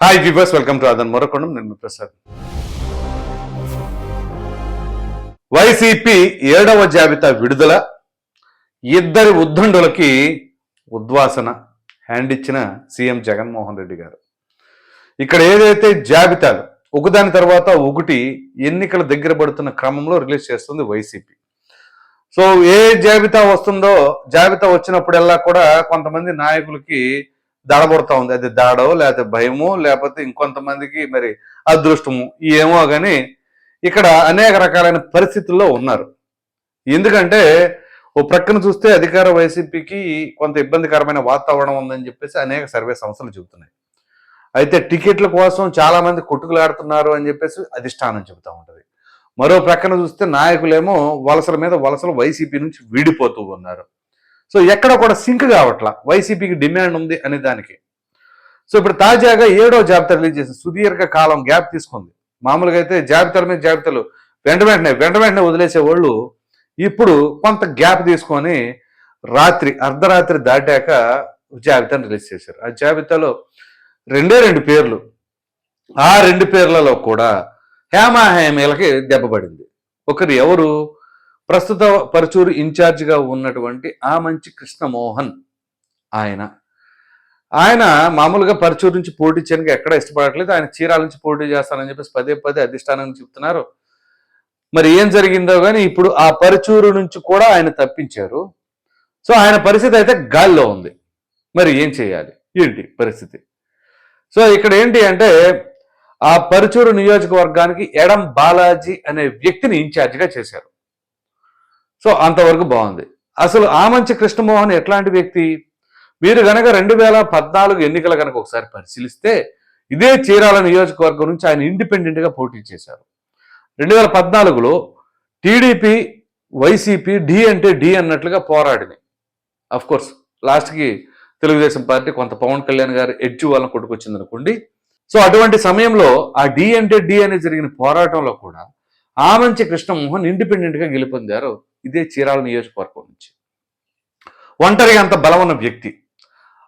Hi viewers welcome to అదన్ మరొకొండం నేను ప్రసాద్. వైసీపీ ఏడవ జాబితా విడుదల ఇద్దరి ఉద్దండులకి ఉద్వాసన హ్యాండ్ ఇచ్చిన సీఎం జగన్మోహన్ రెడ్డి గారు. ఇక్కడ ఏదైతే జాబితాలు ఒకదాని తర్వాత ఒకటి ఎన్నికల దగ్గర పడుతున్న క్రమంలో రిలీజ్ చేస్తుంది వైసీపీ. సో ఏ జాబితా వస్తుందో జాబితా వచ్చినప్పుడల్లా కూడా కొంతమంది నాయకులకి దడబడుతూ ఉంది. అది దాడో లేకపోతే భయమో లేకపోతే ఇంకొంతమందికి మరి అదృష్టము ఏమో కానీ ఇక్కడ అనేక రకాలైన పరిస్థితుల్లో ఉన్నారు. ఎందుకంటే ఓ ప్రక్కన చూస్తే అధికార వైసీపీకి కొంత ఇబ్బందికరమైన వాతావరణం ఉందని చెప్పేసి అనేక సర్వే సంస్థలు చెబుతున్నాయి. అయితే టికెట్ల కోసం చాలామంది కొట్టుకులాడుతున్నారు అని చెప్పేసి అధిష్టానం చెబుతూ ఉంటుంది. మరో ప్రక్కన చూస్తే నాయకులేమో వలసల మీద వలసలు వైసీపీ నుంచి వీడిపోతూ ఉన్నారు. సో ఎక్కడ కూడా సింక్ కావట్లా. వైసీపీకి డిమాండ్ ఉంది అనే దానికి. సో ఇప్పుడు తాజాగా ఏడో జాబితా రిలీజ్ చేసింది సుదీర్ఘ కాలం గ్యాప్ తీసుకుంది. మామూలుగా అయితే జాబితాల మీద జాబితాలు వెంట వెంటనే వెంట వెంటనే వదిలేసే వాళ్ళు ఇప్పుడు కొంత గ్యాప్ తీసుకొని రాత్రి అర్ధరాత్రి దాటాక జాబితాను రిలీజ్ చేశారు. ఆ జాబితాలో రెండే రెండు పేర్లు. ఆ రెండు పేర్లలో కూడా హేమాహేమీలకి దెబ్బపడింది ఒకరు ఎవరు? ప్రస్తుత పరచూరు ఇన్ఛార్జిగా ఉన్నటువంటి ఆ మంచి కృష్ణమోహన్ ఆయన. ఆయన మామూలుగా పరచూరు నుంచి పోటీ చేయడానికి ఎక్కడ ఇష్టపడట్లేదు. ఆయన చీరాల నుంచి పోటీ చేస్తానని చెప్పేసి పదే పదే అధిష్టానం చెప్తున్నారు. మరి ఏం జరిగిందో కానీ ఇప్పుడు ఆ పరచూరు నుంచి కూడా ఆయన తప్పించారు. సో ఆయన పరిస్థితి అయితే గాల్లో ఉంది. మరి ఏం చేయాలి? ఏంటి పరిస్థితి? సో ఇక్కడ ఏంటి అంటే ఆ పరచూరు నియోజకవర్గానికి ఎడం బాలాజీ అనే వ్యక్తిని ఇన్ఛార్జిగా చేశారు. సో అంతవరకు బాగుంది. అసలు ఆమంచి కృష్ణమోహన్ ఎట్లాంటి వ్యక్తి? మీరు గనక రెండు వేల పద్నాలుగు ఎన్నికల కనుక ఒకసారి పరిశీలిస్తే ఇదే చీరాల నియోజకవర్గం నుంచి ఆయన ఇండిపెండెంట్గా పోటీ చేశారు. రెండు వేల పద్నాలుగులో టీడీపీ వైసీపీ డి అంటే డి అన్నట్లుగా పోరాడింది అఫ్ కోర్స్ లాస్ట్కి తెలుగుదేశం పార్టీ కొంత పవన్ కళ్యాణ్ గారు ఎడ్జు వాళ్ళని కొట్టుకొచ్చింది అనుకోండి సో అటువంటి సమయంలో ఆ డి అంటే డి అనే జరిగిన పోరాటంలో కూడా ఆమంచి కృష్ణమోహన్ ఇండిపెండెంట్గా గెలుపొందారు ఇదే చీరాల నియోజకవర్గం నుంచి. ఒంటరిగా అంత బలమున్న వ్యక్తి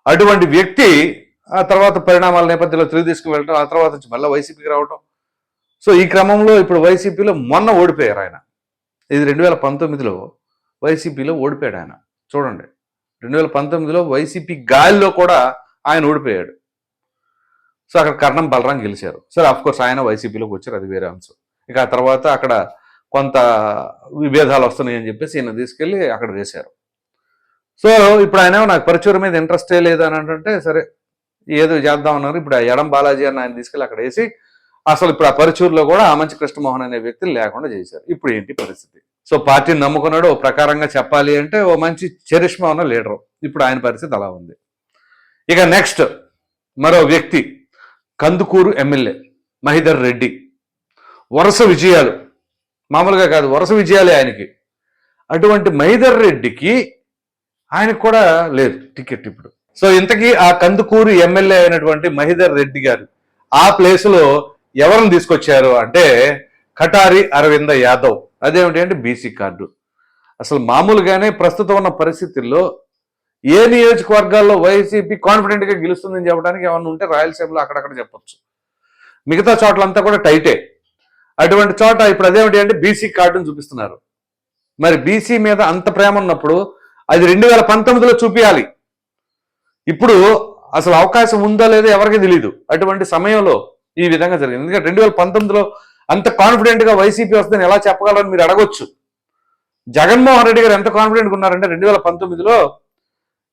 అటువంటి వ్యక్తి ఆ తర్వాత పరిణామాల నేపథ్యంలో తెలుగుదేశం వెళ్ళడం ఆ తర్వాత నుంచి మళ్ళీ వైసీపీకి రావడం సో ఈ క్రమంలో ఇప్పుడు వైసీపీలో మొన్న ఓడిపోయారు ఆయన. ఇది రెండు వేల పంతొమ్మిదిలో వైసీపీలో ఓడిపోయాడు ఆయన. చూడండి రెండు వేల పంతొమ్మిదిలో వైసీపీ గాలిలో కూడా ఆయన ఓడిపోయాడు. సో అక్కడ కర్ణం బలరాం గెలిచారు. సరే అఫ్ కోర్స్ ఆయన వైసీపీలోకి వచ్చారు అది వేరే అంశం. ఇక ఆ తర్వాత అక్కడ కొంత విభేదాలు వస్తున్నాయని చెప్పేసి ఈయన తీసుకెళ్ళి అక్కడ వేశారు సో ఇప్పుడు ఆయన నాకు పరిచయం మీద ఇంట్రెస్టే లేదు అని అంటే సరే ఏదో చేద్దాం అన్నారు. ఇప్పుడు ఆ ఎడం బాలాజీ అని ఆయన తీసుకెళ్ళి అక్కడ వేసి అసలు ఇప్పుడు ఆ పరిచూరులో కూడా ఆ మంచి కృష్ణమోహన్ అనే వ్యక్తిని లేకుండా చేశారు. ఇప్పుడు ఏంటి పరిస్థితి? సో పార్టీని నమ్ముకున్నాడు ఓ ప్రకారంగా చెప్పాలి అంటే ఓ మంచి చరిష్మా ఉన్న లీడరు. ఇప్పుడు ఆయన పరిస్థితి అలా ఉంది. ఇక నెక్స్ట్ మరో వ్యక్తి కందుకూరు ఎమ్మెల్యే మహిధర్ రెడ్డి. వరుస విజయాలు. మామూలుగా కాదు వరుస విజయాలే ఆయనకి. అటువంటి మైదర్ రెడ్డికి ఆయనకు కూడా లేదు టికెట్ ఇప్పుడు. సో ఇంతకీ ఆ కందుకూరు ఎమ్మెల్యే అయినటువంటి మహిధర్ రెడ్డి గారు ఆ ప్లేస్లో ఎవరిని తీసుకొచ్చారు అంటే కటారి అరవింద యాదవ్. అదేమిటి అంటే బీసీ కార్డు. అసలు మామూలుగానే ప్రస్తుతం ఉన్న పరిస్థితుల్లో ఏ నియోజకవర్గాల్లో వైసీపీ కాన్ఫిడెంట్గా గెలుస్తుందని చెప్పడానికి ఏమన్నా ఉంటే రాయలసీమలో అక్కడక్కడ చెప్పచ్చు. మిగతా చోట్లంతా కూడా టైటే. అటువంటి చోట ఇప్పుడు అదేమిటి అంటే బీసీ కార్డును చూపిస్తున్నారు. మరి బీసీ మీద అంత ప్రేమ ఉన్నప్పుడు అది రెండు వేల పంతొమ్మిదిలో చూపించాలి ఇప్పుడు అసలు అవకాశం ఉందో లేదో ఎవరికి తెలియదు అటువంటి సమయంలో ఈ విధంగా జరిగింది. ఎందుకంటే రెండు వేల పంతొమ్మిదిలో అంత కాన్ఫిడెంట్గా వైసీపీ వస్తుందని ఎలా చెప్పగలరని మీరు అడగొచ్చు. జగన్మోహన్ రెడ్డి గారు ఎంత కాన్ఫిడెంట్గా ఉన్నారంటే రెండు వేల పంతొమ్మిదిలో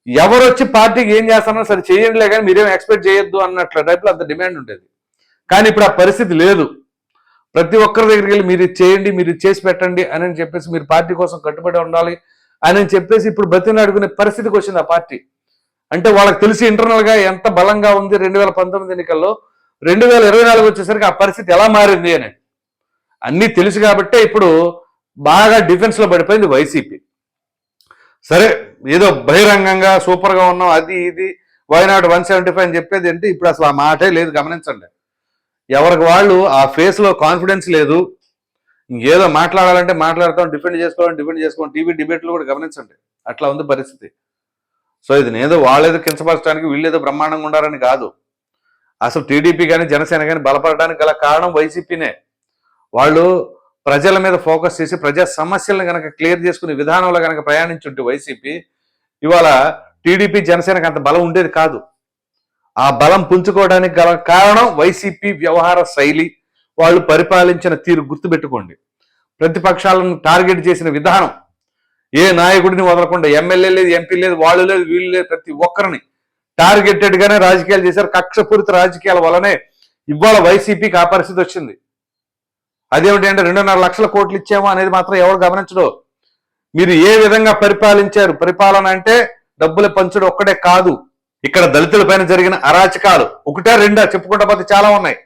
ఎవరు వచ్చి పార్టీకి ఏం చేస్తారో సరే చేయండిలే కానీ మీరేం ఎక్స్పెక్ట్ చేయొద్దు అన్నట్ల టైప్లో అంత డిమాండ్ ఉండేది. కానీ ఇప్పుడు ఆ పరిస్థితి లేదు. ప్రతి ఒక్కరి దగ్గరికి వెళ్ళి మీరు చేయండి మీరు చేసి పెట్టండి అని చెప్పేసి మీరు పార్టీ కోసం కట్టుబడి ఉండాలి అని చెప్పేసి ఇప్పుడు బతిని అడుగునే పరిస్థితికి వచ్చింది ఆ పార్టీ. అంటే వాళ్ళకి తెలిసి ఇంటర్నల్గా ఎంత బలంగా ఉంది రెండు వేల పంతొమ్మిది ఎన్నికల్లో రెండు వేల ఇరవై నాలుగు వచ్చేసరికి ఆ పరిస్థితి ఎలా మారింది అని. అన్నీ తెలుసు కాబట్టే ఇప్పుడు బాగా డిఫెన్స్లో పడిపోయింది వైసీపీ. సరే ఏదో బహిరంగంగా సూపర్గా ఉన్నాం అది ఇది వైనాడు వన్ సెవెంటీ ఫైవ్ అని చెప్పేది ఏంటి? ఇప్పుడు అసలు ఆ మాటే లేదు గమనించండి. ఎవరికి వాళ్ళు ఆ ఫేస్లో కాన్ఫిడెన్స్ లేదు. ఇంకేదో మాట్లాడాలంటే మాట్లాడతాం డిఫెండ్ చేసుకోవాలని డిఫెండ్ చేసుకోవాలి టీవీ డిబేట్లు కూడా గమనించండి. అట్లా ఉంది పరిస్థితి. సో ఇది నేదో వాళ్ళేదో కించపరచడానికి వీళ్ళేదో బ్రహ్మాండంగా ఉండాలని కాదు. అసలు టీడీపీ కానీ జనసేన కానీ బలపడడానికి గల కారణం వైసీపీనే. వాళ్ళు ప్రజల మీద ఫోకస్ చేసి ప్రజా సమస్యలను కనుక క్లియర్ చేసుకునే విధానంలో కనుక ప్రయాణించుంటే వైసీపీ ఇవాళ టీడీపీ జనసేనకు అంత బలం ఉండేది కాదు. ఆ బలం పుంజుకోవడానికి గల కారణం వైసీపీ వ్యవహార శైలి. వాళ్ళు పరిపాలించిన తీరు గుర్తుపెట్టుకోండి. ప్రతిపక్షాలను టార్గెట్ చేసిన విధానం. ఏ నాయకుడిని వదలకుండా ఎమ్మెల్యే లేదు ఎంపీ లేదు వాళ్ళు లేదు వీళ్ళు లేదు ప్రతి ఒక్కరిని టార్గెటెడ్ గానే రాజకీయాలు చేశారు. కక్షపూరిత రాజకీయాల వల్లనే ఇవాళ వైసీపీకి ఆ పరిస్థితి వచ్చింది. అదేమిటి అంటే రెండున్నర లక్షల కోట్లు ఇచ్చామో అనేది మాత్రం ఎవరు గమనించడు. మీరు ఏ విధంగా పరిపాలించారు? పరిపాలన అంటే డబ్బులు పంచడం ఒక్కడే కాదు. ఇక్కడ దళితుల పైన జరిగిన అరాచకాలు. ఒకటే రెండా చెప్పుకుంటా పోతే చాలా ఉన్నాయి.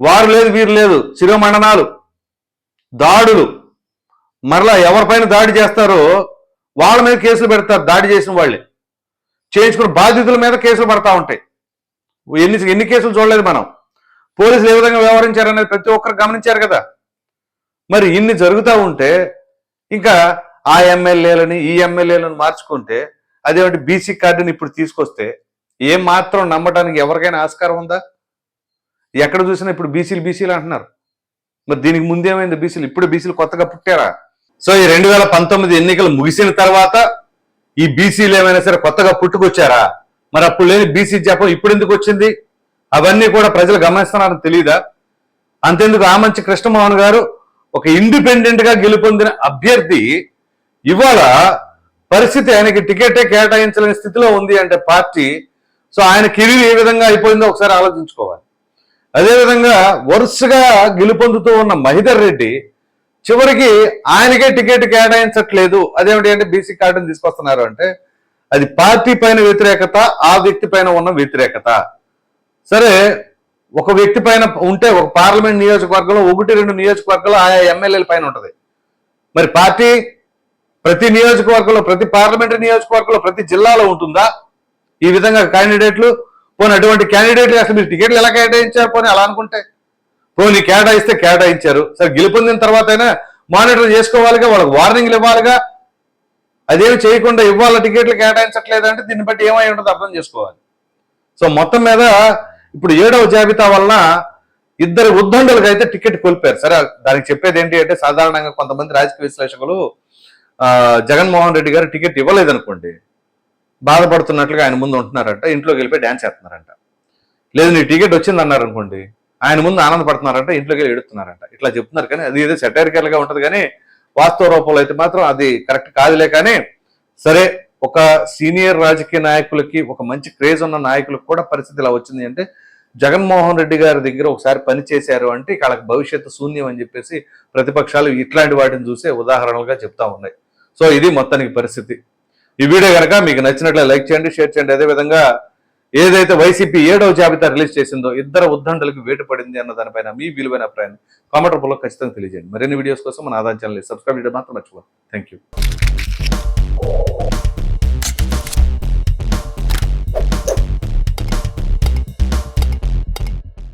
వారు లేదు వీరు లేదు శిరోమండనాలు దాడులు. మరలా ఎవరిపైన దాడి చేస్తారో వాళ్ళ మీద కేసులు పెడతారు దాడి చేసిన వాళ్ళే. చేయించుకున్న బాధితుల మీద కేసులు పడతా ఉంటాయి. ఎన్ని ఎన్ని కేసులు చూడలేదు మనం. పోలీసులు ఏ విధంగా వ్యవహరించారనేది ప్రతి ఒక్కరు గమనించారు కదా. మరి ఇన్ని జరుగుతూ ఉంటే ఇంకా ఆ ఎమ్మెల్యేలని ఈ ఎమ్మెల్యేలను మార్చుకుంటే అదేమిటి బీసీ కార్డుని ఇప్పుడు తీసుకొస్తే ఏం మాత్రం నమ్మడానికి ఎవరికైనా ఆస్కారం ఉందా? ఎక్కడ చూసినా ఇప్పుడు బీసీలు బీసీలు అంటున్నారు. మరి దీనికి ముందేమైంది బీసీలు ఇప్పుడు బీసీలు కొత్తగా పుట్టారా? సో ఈ రెండు వేల పంతొమ్మిది ఎన్నికలు ముగిసిన తర్వాత ఈ బీసీలు ఏమైనా సరే కొత్తగా పుట్టుకొచ్చారా? మరి అప్పుడు లేని బీసీ జపం ఇప్పుడు ఎందుకు వచ్చింది? అవన్నీ కూడా ప్రజలు గమనిస్తున్నారని తెలియదా అంతెందుకు ఆమంచి కృష్ణమోహన్ గారు ఒక ఇండిపెండెంట్గా గెలుపొందిన అభ్యర్థి ఇవాళ పరిస్థితి ఆయనకి టికెటే కేటాయించలేని స్థితిలో ఉంది అంటే పార్టీ సో ఆయన కెరీర్ ఏ విధంగా అయిపోయిందో ఒకసారి ఆలోచించుకోవాలి. అదేవిధంగా వరుసగా గెలుపొందుతూ ఉన్న మహిధర్ రెడ్డి చివరికి ఆయనకే టికెట్ కేటాయించట్లేదు. అదేమిటి అంటే బీసీ కార్డుని తీసుకొస్తున్నారు అంటే అది పార్టీ పైన వ్యతిరేకత ఆ వ్యక్తి పైన ఉన్న వ్యతిరేకత. సరే ఒక వ్యక్తి పైన ఉంటే ఒక పార్లమెంట్ నియోజకవర్గంలో ఒకటి రెండు నియోజకవర్గాలు ఆయా ఎమ్మెల్యేల పైన ఉంటుంది. మరి పార్టీ ప్రతి నియోజకవర్గంలో ప్రతి పార్లమెంటరీ నియోజకవర్గంలో ప్రతి జిల్లాలో ఉంటుందా? ఈ విధంగా క్యాండిడేట్లు పోనీ అటువంటి క్యాండిడేట్లు అసలు మీరు టికెట్లు ఎలా కేటాయించారు పోనీ అలా అనుకుంటే? పోనీ కేటాయిస్తే కేటాయించారు. సరే గెలుపొందిన తర్వాత అయినా మానిటర్ చేసుకోవాలిగా వాళ్ళకి వార్నింగ్లు ఇవ్వాలిగా. అదేమి చేయకుండా ఇవ్వాలి టికెట్లు కేటాయించట్లేదంటే దీన్ని బట్టి ఏమై ఉండదు అర్థం చేసుకోవాలి. సో మొత్తం మీద ఇప్పుడు ఏడవ జాబితా వలన ఇద్దరు ఉద్దండులకు అయితే టికెట్ కోల్పోయారు. సరే దానికి చెప్పేది ఏంటి అంటే సాధారణంగా కొంతమంది రాజకీయ విశ్లేషకులు జగన్మోహన్ రెడ్డి గారు టికెట్ ఇవ్వలేదనుకోండి బాధపడుతున్నట్లుగా ఆయన ముందు ఉంటున్నారంట ఇంట్లోకి వెళ్ళిపోయి డ్యాన్స్ చేస్తున్నారంట. లేదు నీ టికెట్ వచ్చింది అన్నారు అనుకోండి ఆయన ముందు ఆనందపడుతున్నారంట ఇంట్లోకి వెళ్ళి ఎడుతున్నారంట ఇట్లా చెప్తున్నారు కానీ అది ఏదో సెటైరికల్ ఉంటుంది కానీ వాస్తవ రూపంలో అయితే మాత్రం అది కరెక్ట్ కాదులే కానీ సరే ఒక సీనియర్ రాజకీయ నాయకులకి ఒక మంచి క్రేజ్ ఉన్న నాయకులకు కూడా పరిస్థితి ఇలా వచ్చింది అంటే జగన్మోహన్ రెడ్డి గారి దగ్గర ఒకసారి పని చేశారు అంటే ఇక వాళ్ళకి భవిష్యత్తు శూన్యం అని చెప్పేసి ప్రతిపక్షాలు ఇట్లాంటి వాటిని చూసే ఉదాహరణలుగా చెప్తా ఉన్నాయి. సో ఇది మొత్తానికి పరిస్థితి. ఈ వీడియో కనుక మీకు నచ్చినట్లే లైక్ చేయండి షేర్ చేయండి. అదేవిధంగా ఏదైతే వైసీపీ ఏడవ జాబితా రిలీజ్ చేసిందో ఇద్దరు ఉద్దండలకు వేటు పడింది అన్న దానిపైన మీ విలువైన అభిప్రాయాన్ని కామెంట్ రూపంలో ఖచ్చితంగా తెలియజేయండి. మరిన్ని వీడియోస్ కోసం మన ఆదాయం ఛానల్ సబ్స్క్రైబ్ చేయడం మాత్రం మర్చిపోండి థ్యాంక్ యూ